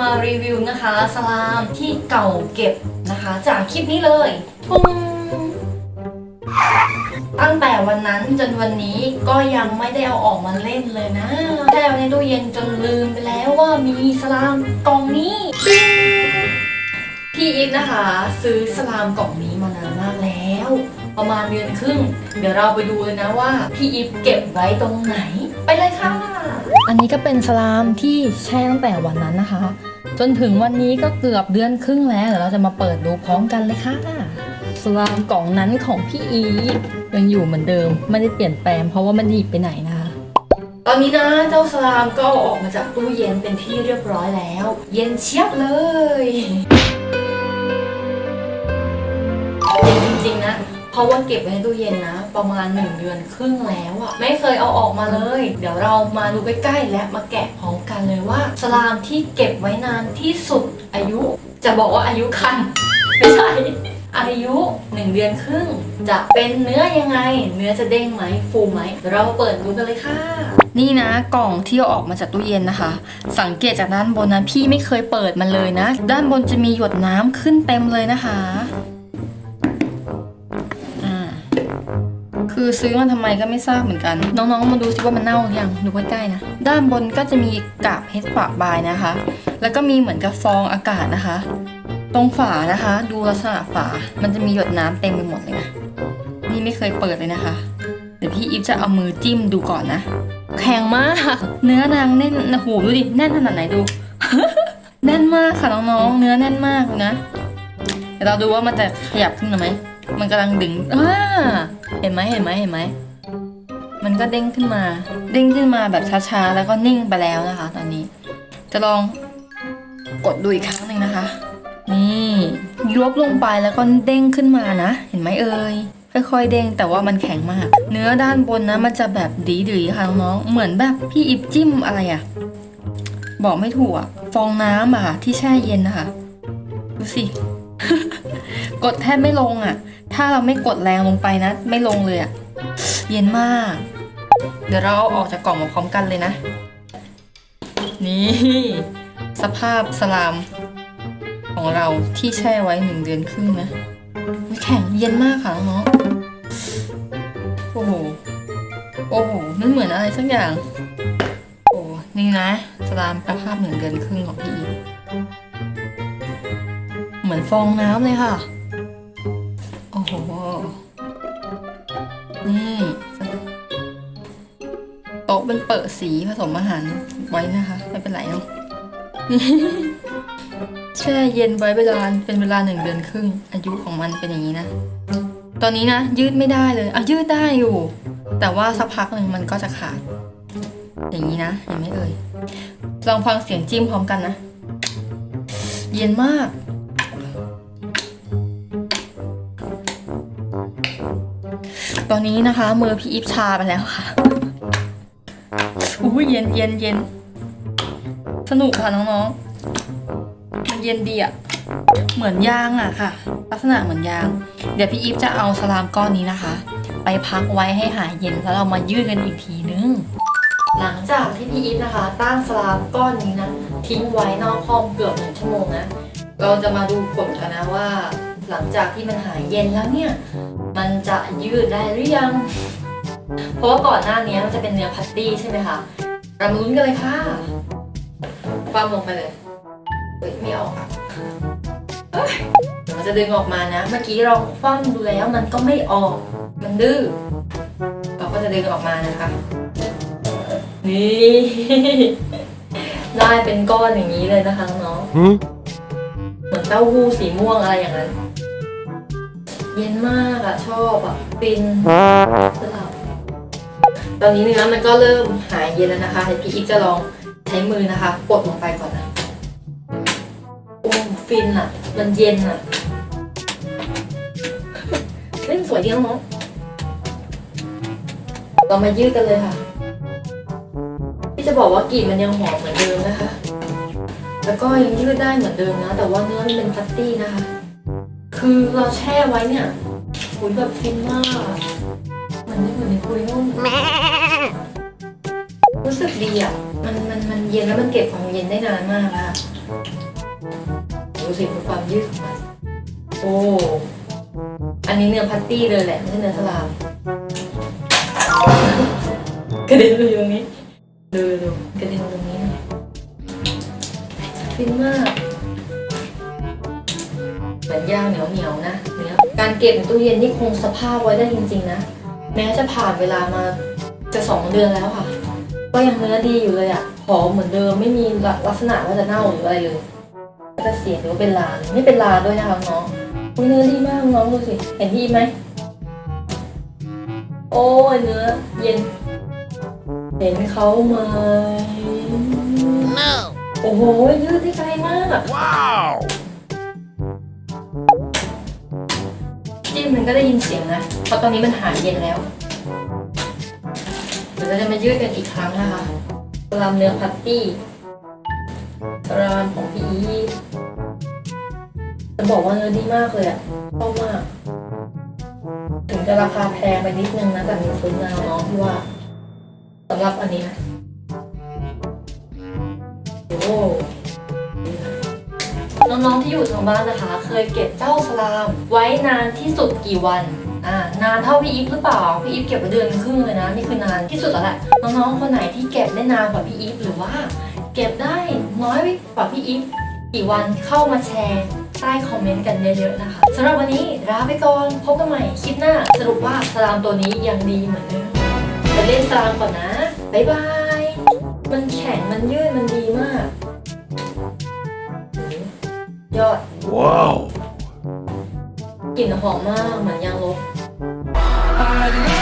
มารีวิวนะคะสลามที่เก่าเก็บนะคะ จากคลิปนี้เลยปุ้งตั้งแต่วันนั้นจนวันนี้ก็ยังไม่ได้เอาออกมาเล่นเลยนะแช่ในตู้เย็นจนลืมไปแล้วว่ามีสลามกล่องนี้พี่อีฟนะคะ ซื้อสลามกล่องนี้มานานมากแล้ว ประมาณเดือนครึ่ง เดี๋ยวเราไปดูเลยนะว่าพี่อีฟเก็บไว้ตรงไหน ไปเลยค่ะ อันนี้ก็เป็นสลามที่แช่ตั้งแต่วันนั้นนะคะ จนถึงวันนี้ก็เกือบเดือนครึ่งแล้วเดี๋ยวเราจะมาเปิดดูพร้อมกันเลยค่ะสลามกล่องนั้นของพี่อีฟยังอยู่เหมือนเดิม ไม่ได้เปลี่ยนแปลงเพราะว่ามันหยิบไปไหนนะคะ ตอนนี้นะเจ้าสลามก็ออกมาจากตู้เย็นเป็นที่เรียบร้อยแล้ว เย็นเชียบเลยเย็นจริงๆนะ เพราะว่าเก็บไว้ในตู้เย็นนะ ประมาณ 1 เดือนครึ่งแล้วอะไม่เคยเอาออกมาเลย เดี๋ยวเรามาดูใกล้ๆและมาแกะพร้อมกันเลยว่า สลามที่เก็บไว้นานที่สุดอายุ จะบอกว่าอายุคัน ไม่ใช่ อายุ 1 เดือนครึ่ง จะเป็นเนื้อยังไง เนื้อจะเด้งไหมฟูไหม เราเปิดดูกันเลยค่ะนี่นะกล่องที่เอาออกมาจากตู้เย็นนะคะ สังเกตจากด้านบนนะพี่ไม่เคยเปิดมันเลยนะ ด้านบนจะมีหยดน้ำขึ้นเต็มเลยนะคะ คือซื้อมาทำไมก็ไม่ทราบเหมือนกัน น้องๆมาดูสิว่ามันเน่าหรือยังดูใกล้ๆนะ ด้านบนก็จะมีกาบเพชรปะบายนะคะ แล้วก็มีเหมือนกับฟองอากาศนะคะ ตรงฝานะคะ ดูลักษณะฝา มันจะมีหยดน้ำเต็มไปหมดเลยนะ นี่ไม่เคยเปิดเลยนะคะ เดี๋ยวพี่อีฟจะเอามือจิ้มดูก่อนนะ แข็งมาก เนื้อนางแน่นนะโหดูดิ แน่นขนาดไหนดู แน่นมากค่ะน้องๆ เนื้อแน่นมากเลยนะ เดี๋ยวเราดูว่ามันจะขยับขึ้นมาไหม มันกำลังดึงอ่าเห็นไหมเห็นไหมเห็นไหม มันก็เด้งขึ้นมา เด้งขึ้นมาแบบช้าๆ แล้วก็นิ่งไปแล้วนะคะ ตอนนี้ จะลองกดดูอีกครั้งหนึ่งนะคะ นี่ยกลงไปแล้วก็เด้งขึ้นมานะ เห็นไหมเอ่ยค่อยๆเด้งแต่ว่ามันแข็งมาก เนื้อด้านบนนะ มันจะแบบดีๆค่ะน้องๆเหมือนแบบพี่อิบจิ้มอะไรอะบอกไม่ถูกอะฟองน้ำอะค่ะที่แช่เย็นนะคะ ดูสิ กดแทบไม่ลงอะถ้าเราไม่กดแรงลงไปนะ ไม่ลงเลยอะเย็นมาก เดี๋ยวเราเอาออกจากกล่องมาพร้อมกันเลยนะ นี่ สภาพสลามของเราที่แช่ไว้หนึ่งเดือนครึ่งนะแข็งเย็นมากค่ะน้องโอ้โห โอ้โห มันเหมือนอะไรสักอย่าง โอ้ นี่นะ สลามสภาพหนึ่งเดือนครึ่งของพี่อี มือนฟองน้ำเลยค่ะ โอ้โห นี่โต๊ะเป็นเปิดสีผสมอาหารไว้นะคะ ไม่เป็นไรเนาะแช่เย็นไว้เวลาเป็นเวลาหนึ่งเดือนครึ่ง อายุของมันเป็นอย่างนี้นะ ตอนนี้นะ ยืดไม่ได้เลยอะยืดได้อยู่ แต่ว่าสักพักหนึ่งมันก็จะขาด อย่างนี้นะเห็นไหมเอ่ยลองฟังเสียงจิ้มพร้อมกันนะ เย็นมาก ตอนนี้นะคะ มือพี่อิฟชาไปแล้วค่ะอู้ยเย็นเย็นเย็นสนุกค่ะน้องๆ มันเย็นดีอะเหมือนยางอะค่ะ ลักษณะเหมือนยาง เดี๋ยวพี่อีฟจะเอาสลามก้อนนี้นะคะ ไปพักไว้ให้หายเย็นแล้วเรามายืดกันอีกทีนึง หลังจากที่พี่อีฟนะคะ ตั้งสลามก้อนนี้นะทิ้งไว้นอกห้องเกือบหนึ่งชั่วโมงนะ เราจะมาดูผลกันนะว่า หลังจากที่มันหายเย็นแล้วเนี่ย มันจะยืดได้หรือยัง เพราะว่าก่อนหน้านี้มันจะเป็นเนื้อพัตตี้ใช่ไหมคะเรามาลุ้นกันเลยค่ะความลงไปเลยเฮ้ยไม่ออกอะเดี๋ยวมันจะดึงออกมานะ เมื่อกี้เราคว่ำดูแล้วมันก็ไม่ออก มันดื้อ เราก็จะดึงออกมานะคะ นี่ ได้เป็นก้อนอย่างนี้เลยนะคะน้องๆ อนเต้าหู้สีม่วงอะไรอย่างนั้น เย็นมากอะชอบอะฟินสลับตอนนี้เนื้อมันก็เริ่มหายเย็นแล้วนะคะเดี๋ยวพี่อีฟจะลองใช้มือนะคะกดลงไปก่อนนะโอ้ฟินอะมันเย็นอะเล่นสวยดีน้องๆเรามายืดกันเลยค่ะพี่จะบอกว่ากลิ่นมันยังหอมเหมือนเดิมนะคะ แล้วก็ยังยืดได้เหมือนเดิมนะ แต่ว่าเนื้อมันเป็นพัตตี้นะคะ คือเราแช่ไว้เนี่ยคุยแบบฟินมากมันไม่เหมือนในคุยนุ่มรู้สึกดีอะ มันมันมันเย็นแล้วมันเก็บความเย็นได้นานมากอะดูสิความยืดของมันโอ้อันนี้เนื้อพัตตี้เลยแหละไม่ใช่เนื้อสลามกระเด็นไปตรงนี้ดูดูกระเด็นตรงนี้ ฟินมาก เหมือนย่างเหนียวเหนียวๆนะเนื้อการเก็บในตู้เย็นนี่คงสภาพไว้ได้จริง ๆ นะ แม้จะผ่านเวลามาจะสองเดือนแล้วค่ะ ก็ยังเนื้อดีอยู่เลยอะ่ะหอมเหมือนเดิมไม่มีลักษณะว่าจะเน่าหรืออะไรเลยก็จะเสียหรือเป็นลาไม่เป็นลาด้วยนะคะน้องเนื้อดีมากน้องดูสิเห็นพี่ไหมโอ้ยเนื้อเย็น เห็นเขาไหม No. โอ้โห ยืดได้ไกลมาก Wow. จิ้มมันก็ได้ยินเสียงนะ เพราะตอนนี้มันหายเย็นแล้ว เดี๋ยวเราจะมายืดกันอีกครั้งนะคะสลามเนื้อพัตตี้สลามของพี่อีฟจะบอกว่าเนื้อดีมากเลยอะชอบมาก ถึงจะราคาแพงไปนิดนึงนะแต่มีซุ้มนาวน้องที่ว่าสำหรับอันนี้นะ โอ้น้องๆที่อยู่ทางบ้านนะคะ เคยเก็บเจ้าสลาม ไว้นานที่สุดกี่วันอ่านานเท่าพี่อีฟหรือเปล่าพี่อีฟเก็บไว้เดือนครึ่งเลยนะนี่คือนานที่สุดแล้วแหละน้องๆคนไหนที่เก็บได้นานกว่าพี่อีฟหรือว่า เก็บได้น้อยกว่าพี่อีฟกี่วันเข้ามาแชร์ใต้คอมเมนต์กันเยอะๆนะคะสำหรับวันนี้ลาไปก่อนพบกันใหม่คลิปหน้า สรุปว่าสลามตัวนี้ยังดีเหมือนเดิมไปเล่นสลามก่อนนะบ๊ายบาย มันแข็งมันยืดมันดีมาก ยอด Wow. กลิ่นหอมมากเหมือนยางลบ I love